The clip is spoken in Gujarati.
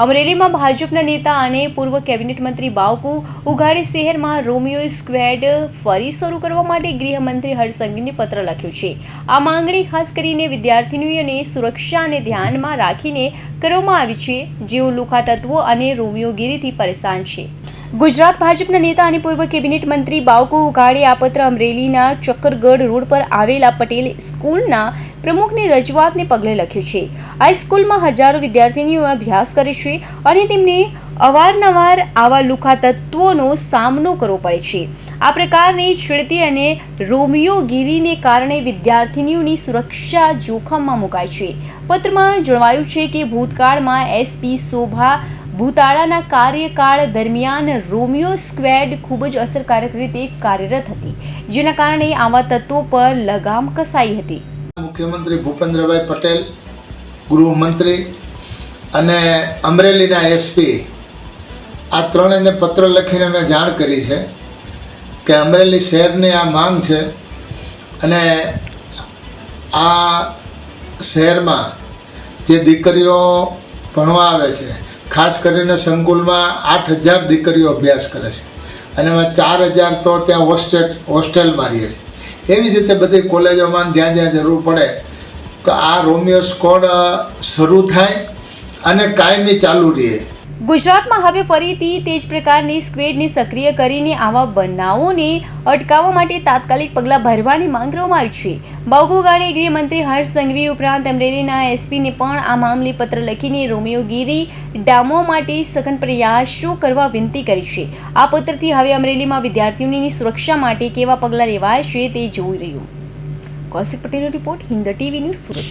અમરેલીમાં ભાજપના નેતા અને પૂર્વ કેબિનેટ મંત્રી બાવકુ ઉઘાડી શહેરમાં રોમિયો સ્ક્વેડ ફરી શરૂ કરવા માટે ગૃહમંત્રી હર્ષસંઘવીને પત્ર લખ્યો છે. આ માંગણી ખાસ કરીને વિદ્યાર્થીનીઓની સુરક્ષાને ધ્યાનમાં રાખીને કરવામાં આવી છે, જેઓ લુખા તત્વો અને રોમિયોગીરીથી પરેશાન છે. ગુજરાત ભાજપના નેતા અને પૂર્વ કેબિનેટ મંત્રી બાવકુ ઉઘાડે આ પત્ર અમરેલીના ચક્કરગઢ રોડ પર આવેલા પટેલ સ્કૂલના પ્રમુખની રજૂઆતને પગલે લખ્યું છે. હાઈસ્કૂલમાં હજારો વિદ્યાર્થીનીઓ અભ્યાસ કરે છે અને તેમને અવારનવાર આવા લુખા તત્વોનો સામનો કરવો પડે છે. આ પ્રકારની છેડતી અને રોમિયોગીરીને કારણે વિદ્યાર્થીનીઓની સુરક્ષા જોખમમાં મુકાય છે. પત્રમાં જણાવાયું છે કે ભૂતકાળમાં એસપી શોભા ભૂતાળાના કાર્યકાળ દરમિયાન રોમિયો સ્ક્વેડ ખૂબ જ અસરકારક રીતે કાર્યરત હતી, જેના કારણે આવા તત્વો પર લગામ કસાઈ હતી. મુખ્યમંત્રી ભૂપેન્દ્રભાઈ પટેલ, ગૃહમંત્રી અને અમરેલીના એસપી. આ ત્રણેયને પત્ર લખીને મેં જાણ કરી છે કે અમરેલી શહેરની આ માંગ છે અને આ શહેરમાં જે દીકરીઓ ભણવા આવે છે, ખાસ કરીને સંકુલમાં આઠ હજાર દીકરીઓ અભ્યાસ કરે છે અને એમાં ચાર હજાર તો ત્યાં હોસ્ટેલ હોસ્ટેલમાં રહીએ છે. એવી રીતે બધી કોલેજોમાં જ્યાં જ્યાં જરૂર પડે, તો આ રોમિયો સ્કોડ શરૂ થાય અને કાયમી ચાલુ રહે. ગુજરાતમાં હવે ફરીથી તે જ પ્રકારની સ્ક્વેડને સક્રિય કરીને આવા બનાવોને અટકાવવા માટે તાત્કાલિક પગલાં ભરવાની માંગ કરવામાં આવી છે. બાવગુગાડે ગૃહમંત્રી હર્ષ સંઘવી ઉપરાંત અમરેલીના એસપીને પણ આ મામલે પત્ર લખીને રોમિયોગીરી ડામો માટે સઘન પ્રયાસો કરવા વિનંતી કરી છે. આ પત્રથી હવે અમરેલીમાં વિદ્યાર્થીઓની સુરક્ષા માટે કેવા પગલાં લેવાય છે તે જોઈ રહ્યું. કૌશિક પટેલનો report Hind TV news Surat.